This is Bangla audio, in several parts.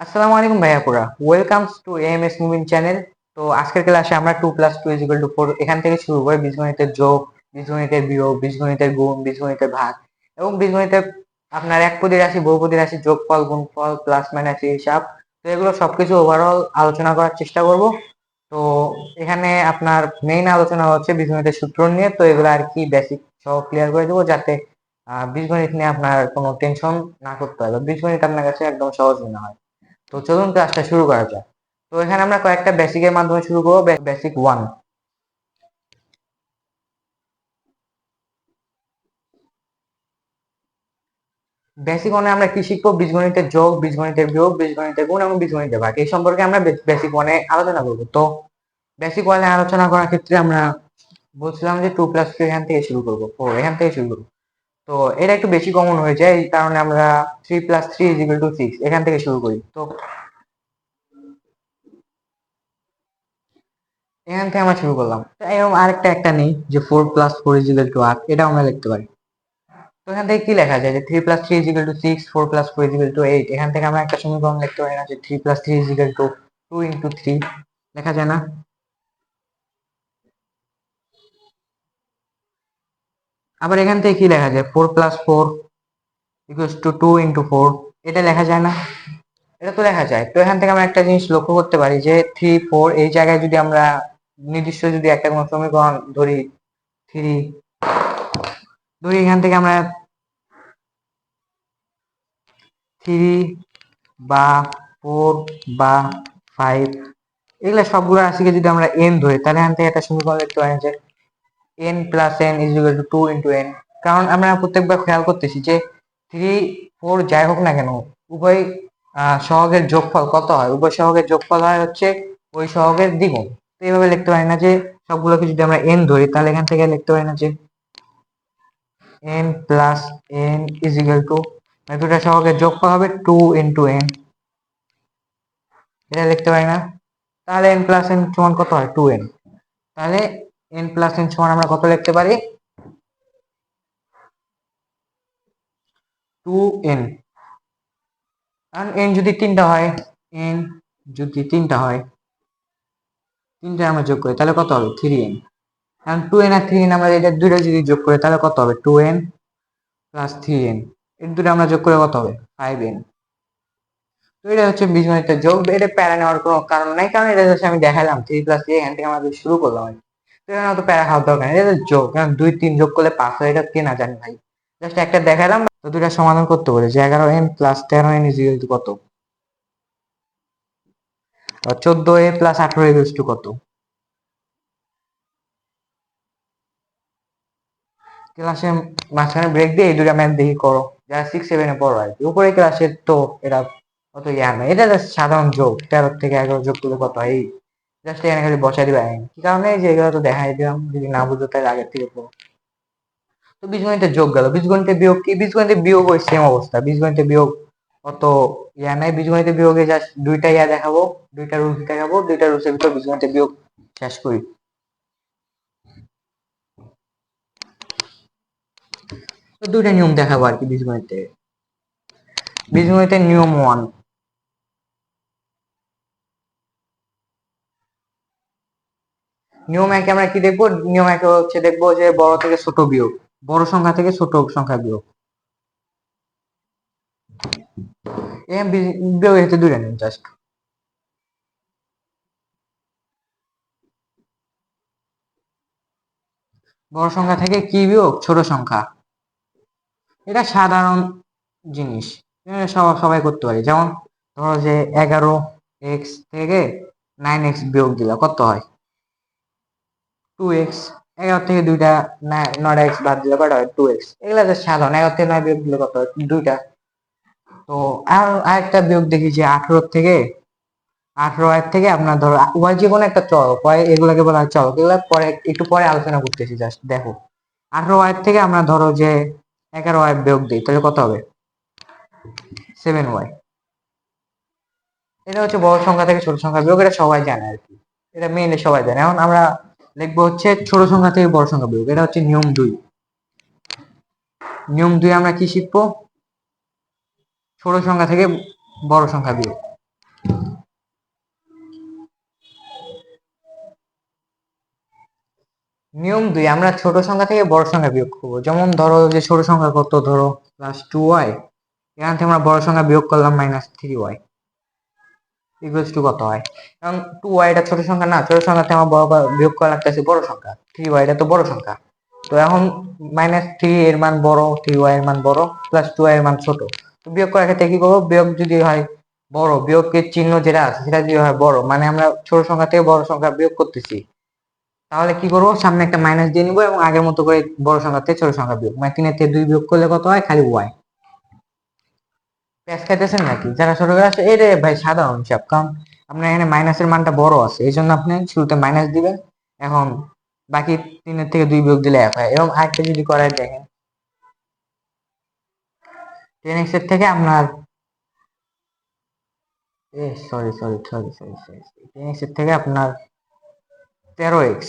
আসসালামু আলাইকুম ভাইয়াপুরা welcomes to M S moving channel তো আজকের ক্লাসে আমরা two plus two is equal to four এখান থেকে শুরু করে বীজগণিতের যোগ, বীজগণিতের বিয়োগ, বীজগণিতের গুণ, বীজগণিতের ভাগ এবং বীজগণিতের আপনার এক পদী রাশি, বহুপদী রাশি যোগফল গুণফল প্লাস মাইনাস হিসাব তো এগুলো সবকিছু ওভারঅল আলোচনা করার চেষ্টা করব। তো এখানে আপনার মেইন আলোচনা হচ্ছে বীজগণিতের সূত্র নিয়ে। তো এগুলো আর কি বেসিক সব ক্লিয়ার করে দেবো যাতে বীজগণিত নিয়ে আপনার কোনো টেনশন না করতে হবে বীজগণিত আপনার কাছে একদম সহজ মনে হয়। তো চলুন ক্লাসটা শুরু করা যাক। তো এখানে আমরা কয়েকটা বেসিকের মাধ্যমে শুরু করব বেসিক ওয়ান বেসিক ওয়ানে আমরা কি শিখব? বীজগণিতের যোগ, বীজগণিতের বিয়োগ, বীজগণিতের গুণ এবং বীজগণিতের ভাগ। এই সম্পর্কে আমরা বেসিক ওয়ানে আলোচনা করব। তো বেসিক ওয়ানে আলোচনা করার ক্ষেত্রে আমরা বলছিলাম যে টু প্লাস থ্রি এখান থেকে শুরু করব। ফোর এখান থেকে শুরু করব। তো এটা একটু বেশি কমন হয়ে যায়, এই কারণে আমরা three plus three is equal to six এখান থেকে শুরু করি। তো এখান থেকে আমরা শুরু করলাম। এরকম আরেকটা একটা নেই, যে four plus four is equal to আট, এটাও আমরা লিখতে পারি। তো এখান থেকে কি লেখা যায়? যে three plus three is equal to six four plus four is equal to eight এখান থেকে আমরা একটা সমীকরণ লিখতে পারি না, যে three plus three is equal to two into three লেখা যায় না? আবার এখান থেকে কি লেখা যায়? Four plus four equals to two into four এটা লেখা যায় না। এটা তো লেখা যায়। তো এখান থেকে আমরা একটা জিনিস লক্ষ্য করতে পারি যে থ্রি ফোর এই জায়গায় যদি আমরা নির্দিষ্ট যদি একটা কোনো সমীকরণ ধরি থ্রি ধরি এখান থেকে আমরা থ্রি বা ফোর বা ফাইভ এগুলা সবগুলো রাশিকে যদি আমরা এন ধরি, তাহলে এখান থেকে একটা সমীকরণ দেখতে পারি যে N plus N is equal to two into N কারণ আমরা প্রত্যেকবার খেয়াল করতেছি যে থ্রি ফোর যাই হোক না কেন, উভয় সহগের যোগফল কত হয়? উভয় সহগের যোগফল হয় হচ্ছে ওই সহগের দ্বিগুণ। তো এইভাবে লিখতে পারি না যে সবগুলোকে যদি আমরা এন ধরি, তাহলে এখান থেকে লিখতে পারি না যে N plus N is equal to দুটা সহগের যোগফল হবে টু ইন্টু এন এটা লিখতে পারি না? তাহলে এন প্লাস এন সমান কত হয়? টু এন তাহলে এন প্লাস এন সমান আমরা কত লিখতে পারি? টু এন কারণ এন যদি তিনটা হয় এন যদি তিনটা হয় তিনটা আমরা যোগ করি, তাহলে কত হবে? থ্রি এন কারণ টু এন আর থ্রি এন আমরা এটা দুইটা যদি যোগ করি, তাহলে কত হবে? Two N plus three N এর দুটো আমরা যোগ করে কত হবে? ফাইভ এন তো এটা হচ্ছে বীজগণিতের যোগ, এটা প্যারা নেওয়ার কোনো কারণ নাই, কারণ এটা হচ্ছে আমি দেখালাম থ্রি প্লাস থ্রি এখান থেকে আমরা শুরু করলাম অত প্যারা খাওয়ার দরকার নেই। এটা যোগ দুই তিন যোগ করলে পাঁচ হয় এটা কে না জানি ভাই। জাস্ট একটা দেখালাম, তো দুইটা সমাধান করতে বলেছে। এগারো এন প্লাস তেরো এন ইজ টু কত? চোদ্দ এ প্লাস আঠারো ইকুয়াল টু কত? ক্লাসে মাঝখানে ব্রেক দিয়ে এই দুটা ম্যাথ দেখি করো। যারা সিক্স সেভেনে পড়ো আর কি। উপরে ক্লাসের তো এটা অত জ্ঞান নাই। এটা সাধারণ যোগ তেরো থেকে এগারো যোগ করলে কত হয়? এই জাস্ট এখানে খালি বসাই দিবে, আইন। কি কারণে? যে এগুলো তো দেখাই দিলাম, যদি না বুঝো তাহলে আগের থেকে পড়ো। তো বীজগণিতের যোগ গেল। বীজগণিতের বিয়োগ কি? বীজগণিতের বিয়োগ ওই সেম অবস্থা। বিশ বীজগণিতের বিয়োগ অত ইয়া নাই। বীজগণিতের বিয়োগে জাস্ট দুইটা ইয়া দেখাবো, দুইটা রুলস দেখাবো, দুইটা রুলসের ভিতর বীজগণিতের বিয়োগ শেষ করি। দুইটা নিয়ম দেখাবো আর কি বীজগণিতে। বীজগণিতের নিয়ম ওয়ান নিয়ম একে আমরা কি দেখব? নিয়ম একে হচ্ছে দেখব যে বড় থেকে ছোট বিয়োগ, বড় সংখ্যা থেকে ছোট সংখ্যা বিয়োগ। বীজ- বিয়োগ হচ্ছে নিয়ম জাস্ট। বড় সংখ্যা থেকে কি বিয়োগ? ছোট সংখ্যা। এটা সাধারণ জিনিস। সবাই সবাই করতে পারে। যেমন ধরো যে এগারো এক্স থেকে নাইন এক্স বিয়োগ দিলা কত হয়? টু এক্স এগারো থেকে দুইটা নয় এক্স বাদ দিলে কটা হয়? টু এক্স এগুলা তো সাধারণ, এগারো থেকে নয় বিয়োগ দিলে কত হয়? দুইটা। তো আর আরেকটা বিয়োগ দেখি যে আঠারো থেকে, আঠারো আয়ের থেকে আপনার ধরো, উভয় যে কোনো একটা চলক হয় এগুলাকে বলা হয় চলক। এগুলো পরে, একটু পরে আলোচনা করতেছি জাস্ট দেখো। আঠারো আয়ের থেকে আমরা ধরো যে এগারো আয় বিয়োগ দিই, তাহলে কত হবে? সেভেন ওয়াই এটা হচ্ছে বড় সংখ্যা থেকে ছোট সংখ্যা বিয়োগ, এটা সবাই জানে আর কি। এটা মেইনলি সবাই জানে। এখন আমরা লিখব হচ্ছে ছোট সংখ্যা থেকে বড় সংখ্যা বিয়োগ। এটা হচ্ছে নিয়ম দুই। নিয়ম দুই আমরা কি শিখব? ছোট সংখ্যা থেকে বড় সংখ্যা বিয়োগ। নিয়ম দুই, আমরা ছোট সংখ্যা থেকে বড় সংখ্যা বিয়োগ করব। যেমন ধরো যে ছোট সংখ্যা কত? ধরো প্লাস টু ওয়াই এখান থেকে আমরা বড় সংখ্যা বিয়োগ করলাম minus three Y equals to কত হয়? কারণ টু ওয়াইটা ছোট সংখ্যা না, ছোট সংখ্যা থেকে আমার বিয়োগ করা লাগতেছে বড় সংখ্যা। থ্রি ওয়াইটা তো বড় সংখ্যা। তো এখন মাইনাস থ্রি এর মান বড় থ্রি ওয়াই এর মান বড় প্লাস টু ওয়াই এর মান ছোট। তো বিয়োগ করার ক্ষেত্রে কি করব? বিয়োগ যদি হয় বড়, বিয়োগের চিহ্ন যেটা আছে সেটা যদি হয় বড় মানে আমরা ছোট সংখ্যা থেকে বড় সংখ্যা বিয়োগ করতেছি। তাহলে কি করব? সামনে একটা মাইনাস দিয়ে নিবো এবং আগের মতো করে বড় সংখ্যা থেকে ছোট সংখ্যা বিয়োগ। মানে তিনের থেকে দুই বিয়োগ করলে কত হয়? খালি ওয়াই প্যাস খাইতেছেন নাকি? যারা ছোট করে আসে এটা ভাই সাধারণ হিসাব কারণ আপনার এখানে মাইনাসের মানটা বড় আছে। এই জন্য আপনি শুরুতে মাইনাস দিবেন। এখন বাকি তিনের থেকে দুই বিয়োগ দিলে এক হয়। এবং আরেকটা যদি করায় দেখেন। টেন এক্সের থেকে আপনার sorry sorry sorry sorry sorry ten এক্সের থেকে আপনার তেরো এক্স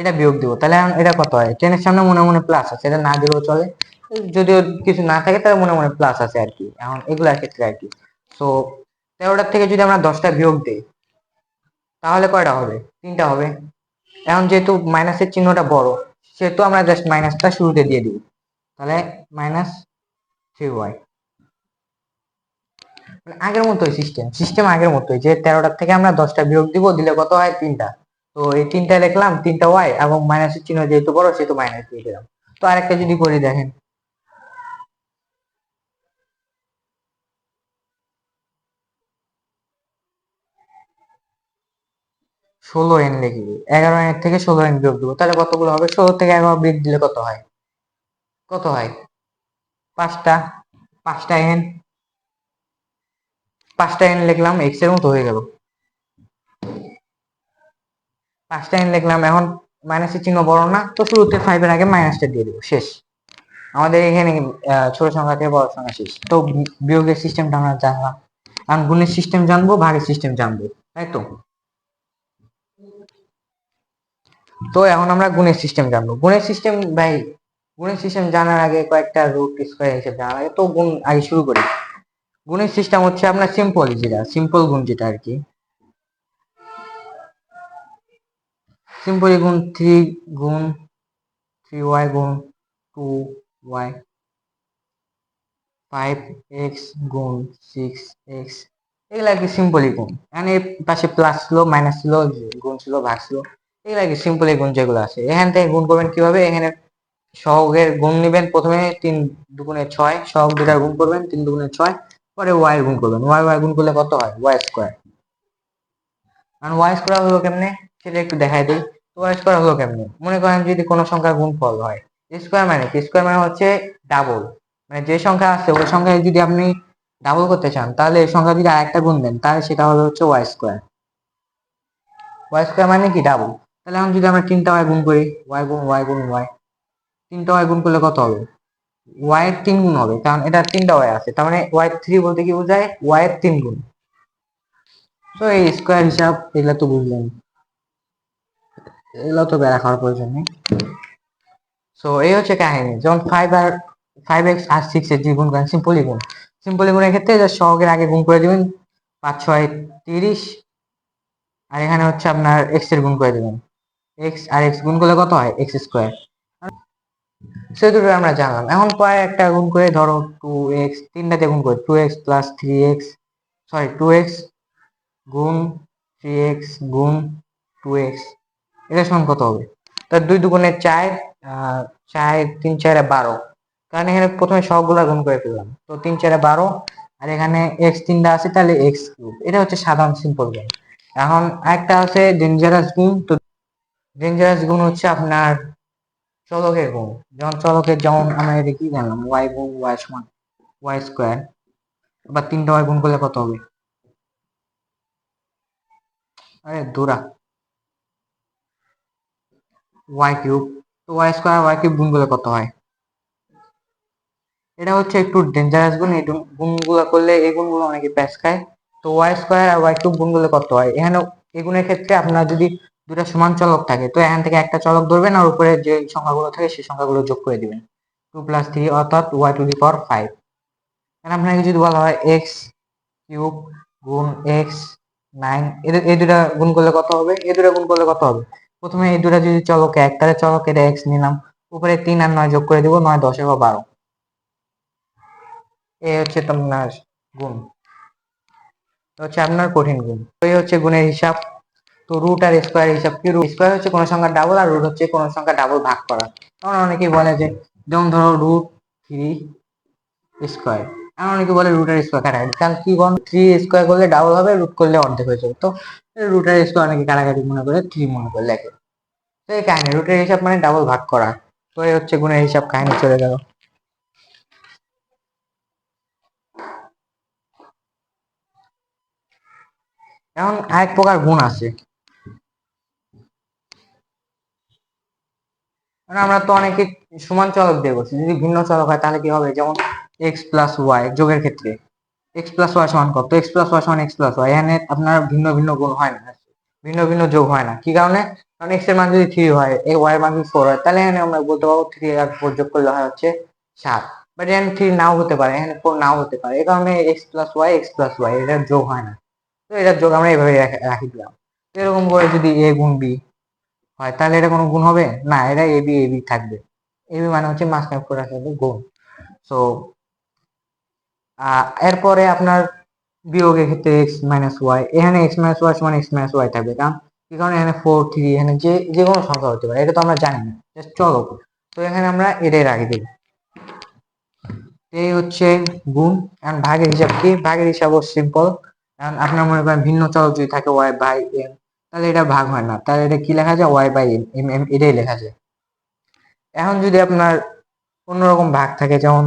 এটা বিয়োগ দিব। তাহলে এটা কত হয়? টেনের সামনে মনে মনে প্লাস আছে। এটা না দিলেও চলে। যদিও কিছু না থাকে তাহলে মনে মনে প্লাস আছে আর কি। এখন এগুলার ক্ষেত্রে আর কি। তো তেরোটার থেকে যদি আমরা দশটা বিয়োগ দিই, তাহলে কয়টা হবে? তিনটা হবে। এখন যেহেতু মাইনাসের চিহ্নটা বড়, সেহেতু আমরা জাস্ট মাইনাসটা শুরুতে দিয়ে দিই। তাহলে মাইনাস থ্রি ওয়াই আগের মতোই সিস্টেম সিস্টেম আগের মতোই যে তেরোটার থেকে আমরা দশটা বিয়োগ দিব, দিলে কত হয়? তিনটা। তো এই তিনটা লিখলাম, তিনটা ওয়াই এবং মাইনাসের চিহ্ন যেহেতু বড়, সেহেতু মাইনাস দিয়ে দিলাম। তো আরেকটা যদি করি দেখেন ষোলো এন লিখি এগারো এন থেকে ষোলো এন বিয়োগ দেবো। তাহলে কতগুলো হবে? ষোলো থেকে এগারো বিয়োগ দিলে কত হয়? কত হয়? পাঁচটা। পাঁচটা এন পাঁচটা এন লিখলাম এক্সের মতো হয়ে গেল। পাঁচটা এন লিখলাম, এখন মাইনাসের চিহ্ন বড় না, তো শুরুতে ফাইভের আগে মাইনাসটা দিয়ে দেবো, শেষ। আমাদের এখানে ছোট সংখ্যা থেকে বড় সংখ্যা শেষ। তো বিয়োগের সিস্টেমটা আমরা জানলাম। এখন গুণের সিস্টেম জানব, ভাগের সিস্টেম জানব, তাই তো? তো এখন আমরা গুণের সিস্টেম জানব। গুণের সিস্টেম ভাই, গুণের সিস্টেম জানার আগে কয়েকটা রুট স্কোয়ার হিসেবে জানার আগে তো গুণ আগে শুরু করি। গুণের সিস্টেম হচ্ছে আপনার সিম্পল যেটা সিম্পল গুণ যেটা আর কি। সিম্পল গুণ থ্রি গুণ থ্রি ওয়াই গুণ টু ওয়াই ফাইভ এক্স গুণ সিক্স এক্স এগুলো আর কি সিম্পলি গুণ। এখানে পাশে প্লাস ছিল মাইনাস ছিল, গুণ ছিল, ভাগ ছিল। এগুলো আর কি এই গুণ যেগুলো আছে। এখান থেকে গুণ করবেন কীভাবে? এখানে সহগের গুণ নেবেন প্রথমে তিন দুগুণে ছয়, সহগ দুটা গুণ করবেন, তিন দুগুণে ছয়, পরে ওয়াই গুণ করবেন। ওয়াই ওয়াই গুণ করলে কত হয়? ওয়াই স্কোয়ার কারণ ওয়াই স্কোয়ার হলো কেমনে? সেটা একটু দেখাই দিই। ওয়াই স্কোয়ার হলো কেমনে? মনে করেন যদি কোনো সংখ্যার গুণফল হয় স্কোয়ার মানে কি? স্কোয়ার মানে হচ্ছে ডাবল মানে যে সংখ্যা আছে, ওই সংখ্যায় যদি আপনি ডাবল করতে চান, তাহলে এই সংখ্যা যদি আরেকটা গুণ দেন, তাহলে সেটা হবে হচ্ছে ওয়াই স্কোয়ার ওয়াই স্কোয়ার মানে কি? ডাবল তাহলে এখন যদি আমরা তিনটা ওয়াই গুণ করি ওয়াই গুণ ওয়াই গুণ ওয়াই তিনটা ওয়াই গুণ করলে কত হবে? ওয়াই এর তিন গুণ হবে, কারণ এটা তিনটা ওয়াই আছে, তার মানে ওয়াই থ্রি বলতে কি বোঝায়? ওয়াই এর তিন গুণ। তো এই স্কোয়ার হিসাব, এগুলা তো বুঝলেন এগুলো তো বেড়া খাওয়ার প্রয়োজন নেই। সো এই হচ্ছে কাহিনী। যেমন ফাইভ আর ফাইভ এক্স আর সিক্স এর যে গুণ করেন সিম্পলি গুণ সিম্পলি গুণের ক্ষেত্রে সহগের আগে গুণ করে দেবেন, পাঁচ, ছয়, তিরিশ, আর এখানে হচ্ছে আপনার এক্সের গুণ করে দিবেন। এক্স আর এক্স গুণ করলে কত হয়? X square. সে দুটো আমরা জানলাম। এখন পরে একটা গুণ করে ধরো টু এক্স তিনটাতে গুণ করে two X plus three X sorry two X গুণ থ্রি এক্স গুণ টু এক্স এটা সমান কত হবে? তার দুই দুগুণে চার চার, তিন, চারে বারো। কারণ এখানে প্রথমে সবগুলা গুণ করে ফেললাম। তো তিন, চারে বারো, আর এখানে এক্স তিনটা আছে, তাহলে এক্স কিউব এটা হচ্ছে সাধারণ সিম্পল গুণ এখন একটা আছে ডেঞ্জারাস গুণ তো ডেঞ্জারাস গুণ হচ্ছে আপনার চলকের গুণ। যেমন চলকের যেমন আমরা এটা কি জানলাম? ওয়াই গুণ ওয়াই সমান ওয়াই স্কোয়ার বা তিনটা ওয়াই গুণ করলে কত হবে? আরে, দূরা। ওয়াই কিউব তো ওয়াই স্কোয়ার ওয়াই কিউব গুণ করলে কত হয়? এটা হচ্ছে একটু ডেঞ্জারাস গুণ। এই গুণ- গুণগুলো করলে এই গুণগুলো অনেকে প্যাচ খায় তো ওয়াই স্কোয়ার আর ওয়াই কিউব গুণ করলে কত হয়? এখানে এই গুণের ক্ষেত্রে আপনার যদি দুটা সমান চলক থাকে। তো এখান থেকে একটা চলক ধরবেন আর উপরে যে সংখ্যাগুলো থাকে সেই সংখ্যাগুলো যোগ করে দিবেন। টু প্লাস থ্রি অর্থাৎ Y to the power five এখানে আপনাকে যদি বলা হয় এক্স কিউব গুণ এক্স নাইন এই দুটা গুণ করলে কত হবে? এই দুটা গুণ করলে কত হবে? প্রথমে এই দুটা যদি চলক এক, তাহলে চলকের এক্স নিলাম। উপরে তিন আর নয় যোগ করে দিব, নয় দশে বা বারো। এ হচ্ছে তোমার গুণ। হচ্ছে আপনার কঠিন গুণ। এই হচ্ছে গুণের হিসাব। তো রুট আর স্কোয়ার হিসাব কি? রুট স্কোয়ার হচ্ছে কোনো সংখ্যা ডাবল আর রুট হচ্ছে কোনো সংখ্যা ডাবল ভাগ করা। তখন অনেকেই বলে যে, যেমন ধরো রুট থ্রি স্কোয়ার আর অনেকে বলে রুটের স্কোয়ার কাটাকাটি। কারণ কি বল? থ্রি স্কোয়ার করলে ডাবল হবে রুট করলে অর্ধেক হয়ে যাবে। তো রুটের স্কোয়ার অনেকে কাটাকাটি মনে করে থ্রি মনে করে লেখে তো এই কাহিনী রুটের হিসাব মানে ডাবল ভাগ করা। তো এই হচ্ছে গুণের হিসাব কাহিনী চলে গেল। এখন আরেক প্রকার গুণ আছে। মানে আমরা তো অনেকে সমান চলক দিয়ে বলছি যদি ভিন্ন চলক হয় তাহলে কি হবে? যেমন এক্স প্লাস ওয়াই যোগের ক্ষেত্রে এক্স প্লাস ওয়াই সমান কত? এক্স প্লাস ওয়াই সমান এক্স প্লাস ওয়াই এখানে আপনার ভিন্ন ভিন্ন গুণ হয় না, ভিন্ন ভিন্ন যোগ হয় না। কি কারণে? কারণ এক্সের মান যদি থ্রি হয়, এই ওয়াই এর মান যদি ফোর হয়, তাহলে এখানে আমরা বলতে পারব থ্রি আর ফোর যোগ করলে হয় হচ্ছে সাত। বাট এখানে থ্রি নাও হতে পারে, এখানে ফোর নাও হতে পারে, এই কারণে X plus Y X plus Y এটার যোগ হয় না। তো এটার যোগ আমরা এইভাবে রাখি- দিলাম। এরকম করে যদি এ গুণ বি হয়, তাহলে এটা কোনো গুণ হবে? না, এটা এ বি এ বি থাকবে। এ বি মানে হচ্ছে মাঝখানে পুরো থাকবে গুণ। সো এরপরে আপনার বিয়োগের ক্ষেত্রে এক্স মাইনাস ওয়াই এখানে এক্স মাইনাস ওয়াই সমান এক্স মাইনাস ওয়াই থাকবে, কারণ কি কারণে এখানে ফোর থ্রি এখানে যে যে কোনো সংখ্যা হতে পারে, এটা তো আমরা জানি না। জাস্ট চলো। তো এখানে আমরা এটাই রাখি দেব এই হচ্ছে গুণ এখন ভাগের হিসাব কি? ভাগের হিসাবও সিম্পল কারণ আপনার মনে করেন ভিন্ন চলক যদি থাকে ওয়াই বাই এম তাহলে এটা ভাগ হয় না। তাহলে এটা কি লেখা যায় ওয়াই বাই এম এম এটাই লেখা যায় এখন যদি আপনার অন্যরকম ভাগ থাকে, যেমন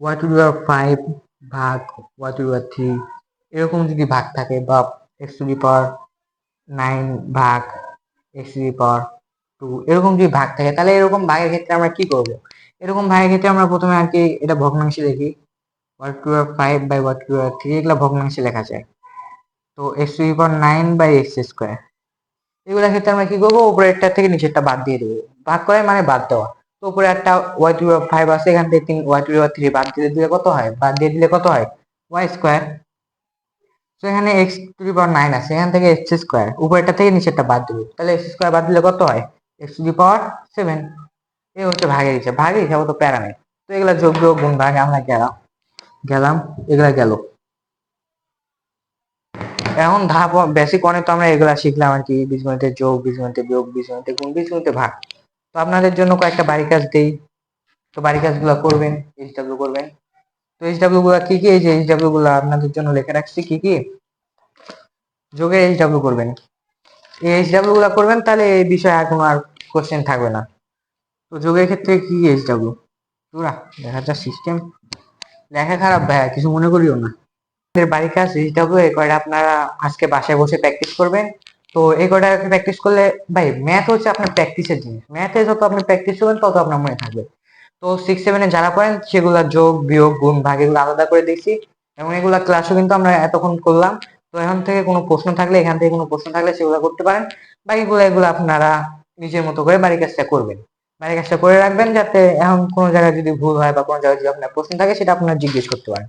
ওয়াই টু পাওয়ার ফাইভ ভাগ ওয়াই টু পাওয়ার থ্রি এরকম যদি ভাগ থাকে বা X to the power nine ভাগ X to the power two এরকম যদি ভাগ থাকে, তাহলে এরকম ভাগের ক্ষেত্রে আমরা কি করব? এরকম ভাগের ক্ষেত্রে আমরা প্রথমে আর কি এটা ভগ্নাংশে দেখি। Y to power five by Y to power three এগুলো ভগ্নাংশে লেখা যায়। তো X to power nine by X square এগুলোর ক্ষেত্রে আমরা কি করব? উপরেরটা থেকে নিচেরটা বাদ দিয়ে দেবো। ভাগ করে মানে বাদ দেওয়া। তো উপরে একটা ওয়াই টু ফাইভ আছে, এখান থেকে তিন ওয়াই টু থ্রি বাদ দিয়ে দিলে কত হয়? বাদ দিয়ে দিলে কত হয়? ওয়াই স্কোয়ার তো এখানে X to the power nine আছে, এখান থেকে এক্স স্কোয়ার উপরেরটা থেকে নিচেরটা বাদ দেবো। তাহলে এক্স স্কোয়ার বাদ দিলে কত হয়? X to the power seven এই হচ্ছে ভাগের হিসাব। ভাগের হিসাব তো প্যারা নেই তো এগুলা যোগ্য গুণ, ভাগে আমরা গেলাম। গেলাম, এগুলা গেল। এখন ধাপ বেসিক অনেক তো আমরা এগুলা শিখলাম আর কি, বীজগণিতে যোগ, বীজগণিতে বিয়োগ, বীজগণিতে গুণ, বীজগণিতে ভাগ। তো আপনাদের জন্য কয়েকটা বাড়ি কাজ দেই। তো বাড়ি কাজগুলো করবেন এইচ ডাব্লিউ করবেন। তো এইচ ডাব্লিউ গুলা কি কি? এই যে এইচ ডাব্লিউ গুলা আপনাদের জন্য লিখে রাখছি, কি কি? যোগে এইচ ডাব্লিউ করবেন। এই এইচ ডাব্লিউ গুলা করবেন, তাহলে এই বিষয়ে আর কোনো আর কোশ্চেন থাকবে না। তো যোগের ক্ষেত্রে কি এইচ ডাব্লিউ পুরা, দেখা যা সিস্টেম লেখা খারাপ ভাইয়া, কিছু মনে করিও না। আপনাদের বাড়ির কাজ এইচ ডাব্লিউ এই কয়টা আপনারা আজকে বাসায় বসে প্র্যাকটিস করবেন। তো এই কয়টা প্র্যাকটিস করলে, ভাই ম্যাথ হচ্ছে আপনার প্র্যাকটিসের জিনিস। ম্যাথে যত আপনি প্র্যাকটিস করবেন, তত আপনার মনে থাকবে। তো সিক্স সেভেনে যারা পড়েন, সেগুলা যোগ, বিয়োগ, গুণ, ভাগ, এগুলো আলাদা করে দেখছি। এবং এগুলা ক্লাসও কিন্তু আমরা এতক্ষণ করলাম। তো এখান থেকে কোনো প্রশ্ন থাকলে, এখান থেকে কোনো প্রশ্ন থাকলে সেগুলো করতে পারেন। বাকিগুলো এগুলো আপনারা নিজের মতো করে বাড়ির কাজটা করবেন। বাড়ির কাজটা করে রাখবেন যাতে এখন কোনো জায়গায় যদি ভুল হয় বা কোনো জায়গায় যদি আপনার প্রশ্ন থাকে, সেটা আপনারা জিজ্ঞেস করতে পারেন।